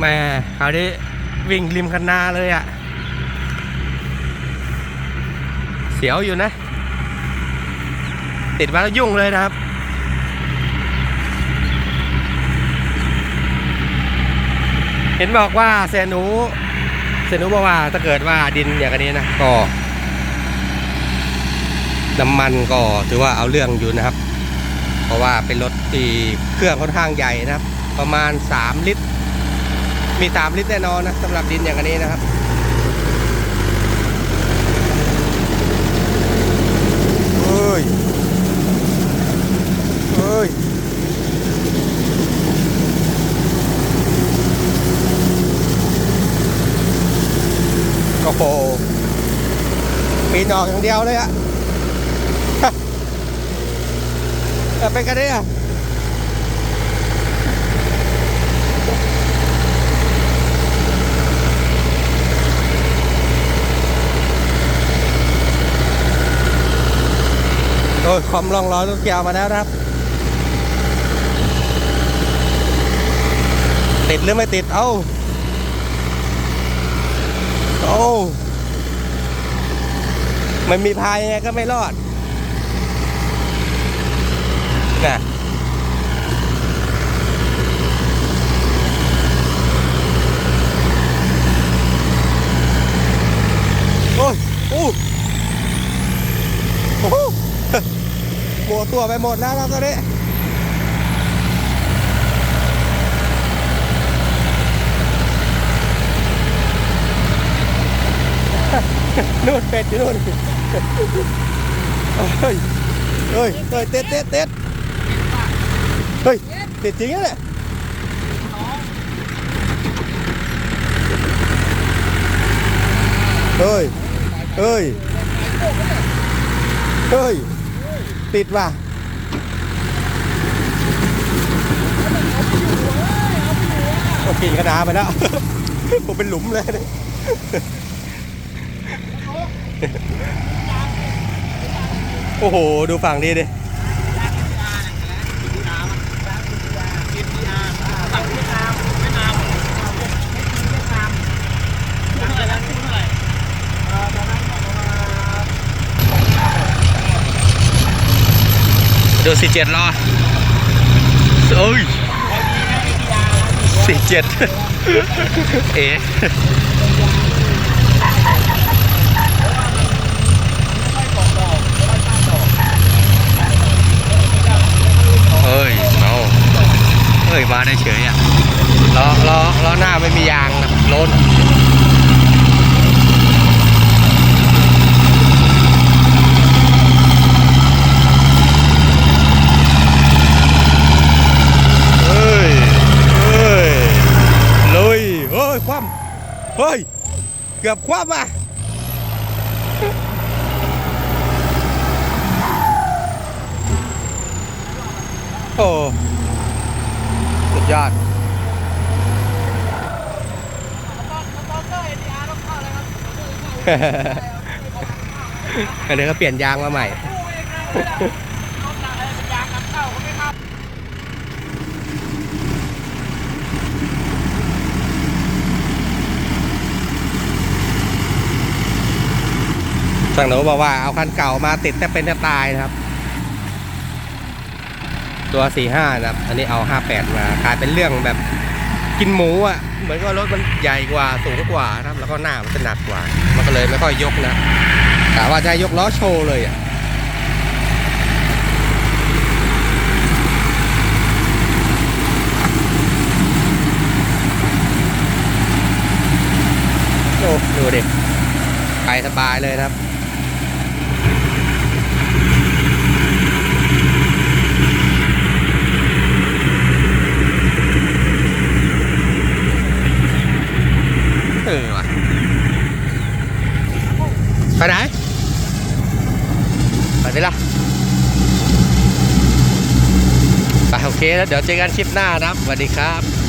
แม่คราวนี้วิ่งริมคันนาเลยอะ่ะ เสียวอยู่นะ ติดมาแล้วยุ่งเลยนะครับเห็นบอกว่าเซนูเซนูบอกว่าถ้าเกิดว่าดินอย่างนี้นะก็น้ำมันก็ถือว่าเอาเรื่องอยู่นะครับ เพราะว่าเป็นรถที่เครื่องค่อนข้างใหญ่นะครับ ประมาณ 3 ลิตร มี 3 ลิตรแน่นอนนะสำหรับดินอย่างนี้นะครับเฮ้ยเฮ้ยโอ้โหปีนออกอย่างเดียวเลยอะแต่เป็นกันได้อะ อ้ยความลองรอยรถเก้วมาแล้วนะครับ ติดหรือไม่ติด เอ้าโอ้มันมีพายยังไงก็ไม่รอดน่ะโอ้ยโอ้โอ้โห หมดตัวไปหมดแล้วครับตอนนี้นู่นเป็ ต็ดเต็ดเต็ดเฮ้ยติดจริงนะเนี่ยเฮ้ยเฮ้ยเฮ้ยติดว่ะโอ้กินกระดาไปแล้ว ผมเป็นหลุมเลยเนี่ยโอ้โห ดูฝั่งนี้ดิ ดูสี่เจ็ดรอโอ้ยสี่เจ็ดเอ๋เฮ้ยเมาเฮ้ยมาได้เฉยอะล้อล้อล้อหน้าไม่มียางนะโล้นเฮ้ย เฮ้ยลุยเฮ้ย คว่ำเฮ้ย เกือบคว่ำอะโอ้สุดยอดอันนี้ก็เปลี่ยนยางมาใหม่ สั่งหนูบอกว่าเอาคันเก่ามาติดแต่เป็นจะตายนะครับ ตัว 45 นะครับ อันนี้เอา 58 มากลายเป็นเรื่องแบบกินหมูอะ เหมือนกับรถมันใหญ่กว่าสูงกว่านะครับ แล้วก็หน้ามันจะหนักกว่า มันก็เลยไม่ค่อยยกนะกะว่าจะยกล้อโชว์เลยอะโอ้ดูดิไปสบายเลยนะครับ เออว่ะไปไหน ไปไหนล่ะไปโอเคแล้วเดี๋ยวเจอกันคลิปหน้านะครับสวัสดีครับ